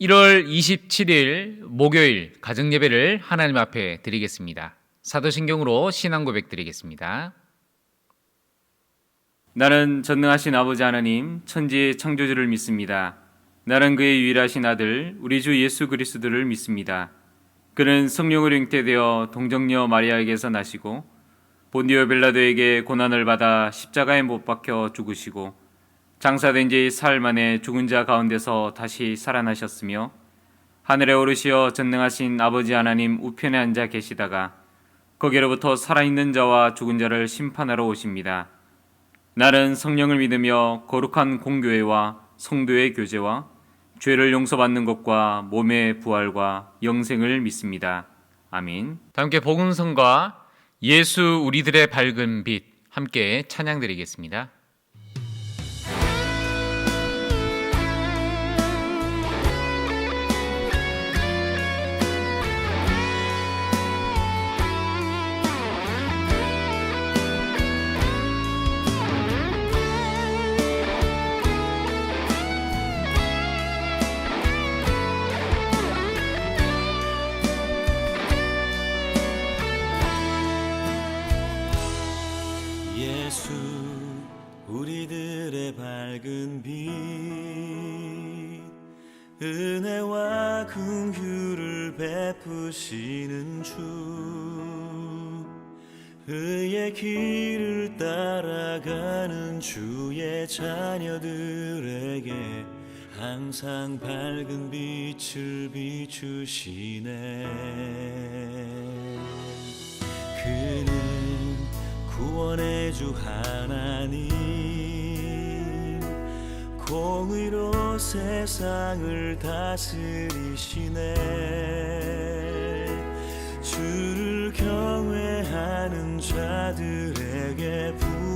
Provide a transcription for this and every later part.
1월 27일 목요일 가정 예배를 하나님 앞에 드리겠습니다. 사도신경으로 신앙 고백 드리겠습니다. 나는 전능하신 아버지 하나님 천지의 창조주를 믿습니다. 나는 그의 유일하신 아들 우리 주 예수 그리스도를 믿습니다. 그는 성령으로 잉태되어 동정녀 마리아에게서 나시고 본디오 벨라도에게 고난을 받아 십자가에 못 박혀 죽으시고 장사된 지 사흘 만에 죽은 자 가운데서 다시 살아나셨으며 하늘에 오르시어 전능하신 아버지 하나님 우편에 앉아 계시다가 거기로부터 살아있는 자와 죽은 자를 심판하러 오십니다. 나는 성령을 믿으며 거룩한 공교회와 성도의 교제와 죄를 용서받는 것과 몸의 부활과 영생을 믿습니다. 다 함께 복음성과 예수 우리들의 밝은 빛 함께 찬양 드리겠습니다. 우리들의 밝은 빛 은혜와 긍휼을 베푸시는 주 그의 길을 따라가는 주의 자녀들에게 항상 밝은 빛을 비추시네. 그는 구원의 주 하나님 공의로 세상을 다스리시네. 주를 경외하는 자들에게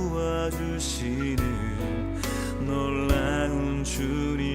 부어주시는 놀라운 주님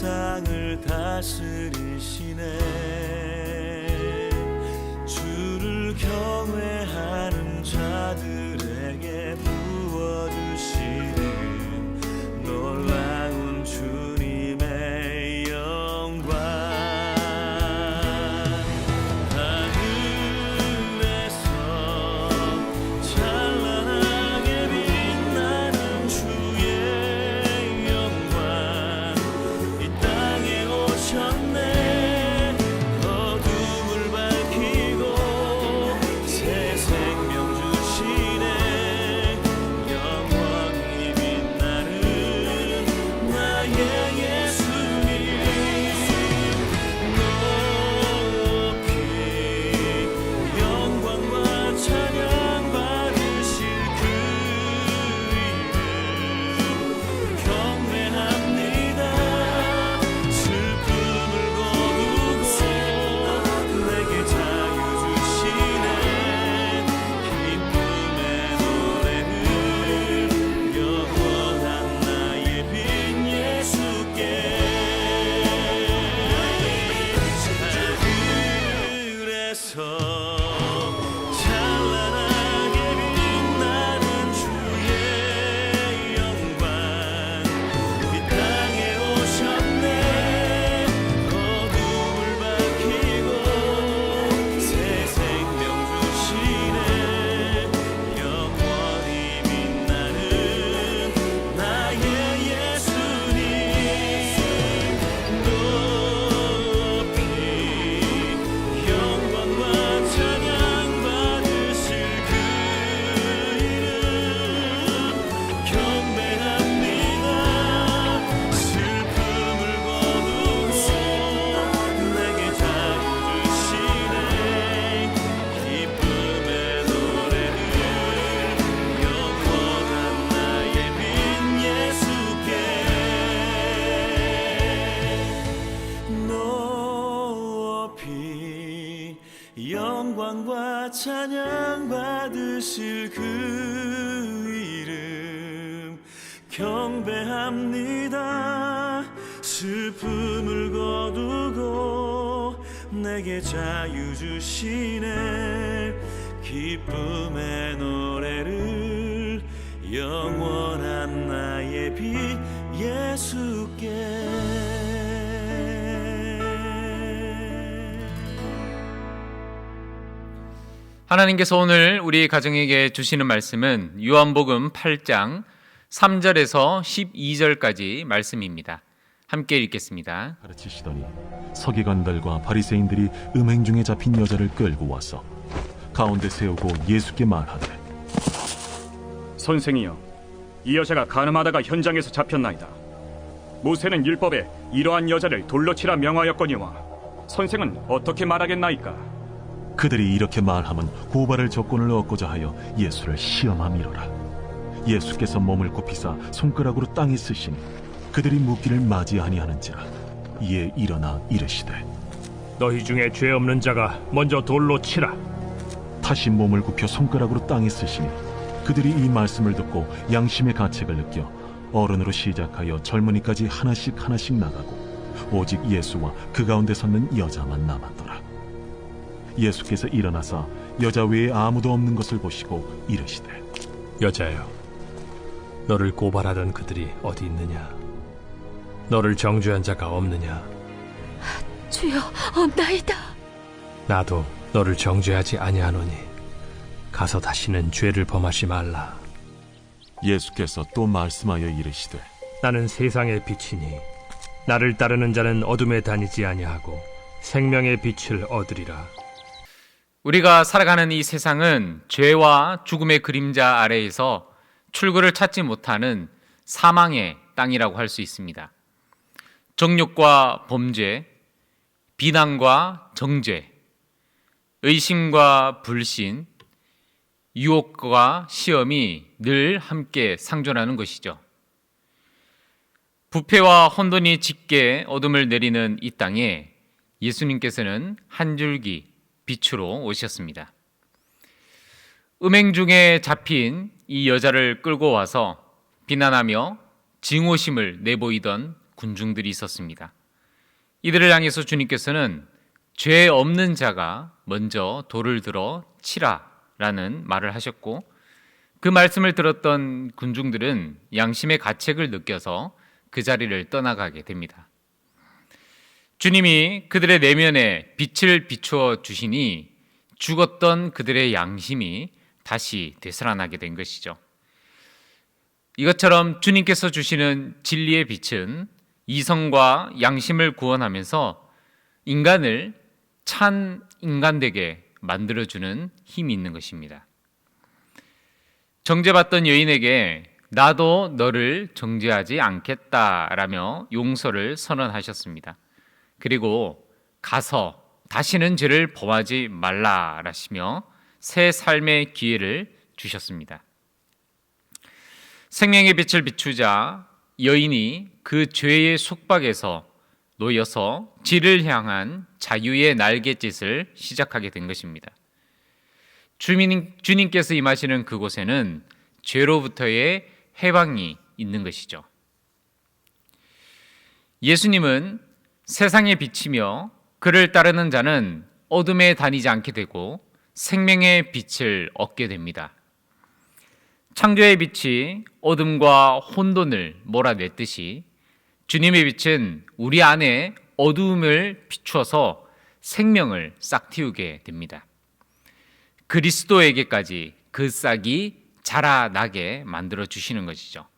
세상을 다스리시네 찬양 받으실 그 이름 경배합니다. 슬픔을 거두고 내게 자유 주시네. 기쁨의 노래를 영원한 나의 빛 예수께 하나님께서 오늘 우리 가정에게 주시는 말씀은 요한복음 8장 3절에서 12절까지 말씀입니다. 함께 읽겠습니다. 가르치시더니 서기관들과 바리새인들이 음행 중에 잡힌 여자를 끌고 와서 가운데 세우고 예수께 말하되 선생이여, 이 여자가 가늠하다가 현장에서 잡혔나이다. 모세는 율법에 이러한 여자를 돌로 치라 명하였거니와 선생은 어떻게 말하겠나이까? 그들이 이렇게 말하면 고발할 조건을 얻고자 하여 예수를 시험함이로라. 예수께서 몸을 굽히사 손가락으로 땅에 쓰시니 그들이 묻기를 맞이 아니하는지라. 이에 일어나 이르시되 너희 중에 죄 없는 자가 먼저 돌로 치라. 다시 몸을 굽혀 손가락으로 땅에 쓰시니 그들이 이 말씀을 듣고 양심의 가책을 느껴 어른으로 시작하여 젊은이까지 하나씩 하나씩 나가고 오직 예수와 그 가운데 섰는 여자만 남았더라 예수께서 일어나사 여자 외에 아무도 없는 것을 보시고 이르시되 여자여, 너를 고발하던 그들이 어디 있느냐? 너를 정죄한 자가 없느냐? 주여 없나이다 나도 너를 정죄하지 아니하노니 가서 다시는 죄를 범하지 말라. 예수께서 또 말씀하여 이르시되 나는 세상의 빛이니 나를 따르는 자는 어둠에 다니지 아니하고 생명의 빛을 얻으리라. 우리가 살아가는 이 세상은 죄와 죽음의 그림자 아래에서 출구를 찾지 못하는 사망의 땅이라고 할 수 있습니다. 정욕과 범죄, 비난과 정죄, 의심과 불신, 유혹과 시험이 늘 함께 상존하는 것이죠. 부패와 혼돈이 짙게 어둠을 내리는 이 땅에 예수님께서는 한 줄기 빛으로 오셨습니다. 음행 중에 잡힌 이 여자를 끌고 와서 비난하며 증오심을 내보이던 군중들이 있었습니다. 이들을 향해서 주님께서는 죄 없는 자가 먼저 돌을 들어 치라라는 말을 하셨고 그 말씀을 들었던 군중들은 양심의 가책을 느껴서 그 자리를 떠나가게 됩니다. 주님이 그들의 내면에 빛을 비추어 주시니 죽었던 그들의 양심이 다시 되살아나게 된 것이죠. 이것처럼 주님께서 주시는 진리의 빛은 이성과 양심을 구원하면서 인간을 찬 인간되게 만들어주는 힘이 있는 것입니다. 정죄받던 여인에게 나도 너를 정죄하지 않겠다라며 용서를 선언하셨습니다. 그리고 가서 다시는 죄를 범하지 말라라시며 새 삶의 기회를 주셨습니다. 생명의 빛을 비추자 여인이 그 죄의 속박에서 놓여서 지를 향한 자유의 날갯짓을 시작하게 된 것입니다. 주님, 주님께서 임하시는 그곳에는 죄로부터의 해방이 있는 것이죠. 예수님은 세상에 비치며 그를 따르는 자는 어둠에 다니지 않게 되고 생명의 빛을 얻게 됩니다. 창조의 빛이 어둠과 혼돈을 몰아냈듯이 주님의 빛은 우리 안에 어두움을 비추어서 생명을 싹 틔우게 됩니다. 그리스도에게까지 그 싹이 자라나게 만들어 주시는 것이죠.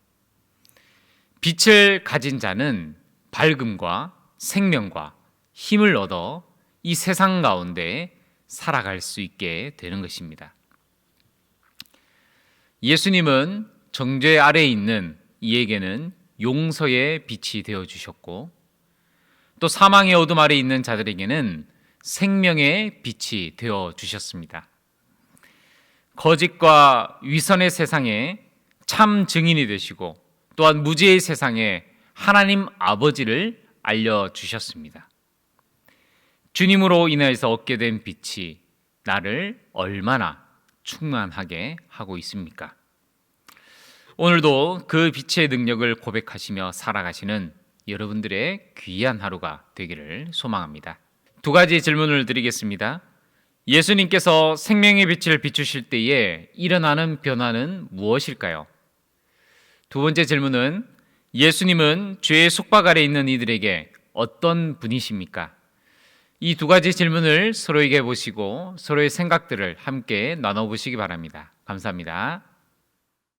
빛을 가진 자는 밝음과 생명과 힘을 얻어 이 세상 가운데 살아갈 수 있게 되는 것입니다. 예수님은 정죄 아래에 있는 이에게는 용서의 빛이 되어 주셨고 또 사망의 어둠 아래 에 있는 자들에게는 생명의 빛이 되어 주셨습니다. 거짓과 위선의 세상에 참 증인이 되시고 또한 무지의 세상에 하나님 아버지를 알려 주셨습니다. 주님으로 인해서 얻게 된 빛이 나를 얼마나 충만하게 하고 있습니까? 오늘도 그 빛의 능력을 고백하시며 살아가시는 여러분들의 귀한 하루가 되기를 소망합니다. 두 가지 질문을 드리겠습니다. 예수님께서 생명의 빛을 비추실 때에 일어나는 변화는 무엇일까요? 두 번째 질문은 예수님은 죄의 속박 아래 있는 이들에게 어떤 분이십니까? 이 두 가지 질문을 서로에게 보시고 서로의 생각들을 함께 나눠보시기 바랍니다. 감사합니다.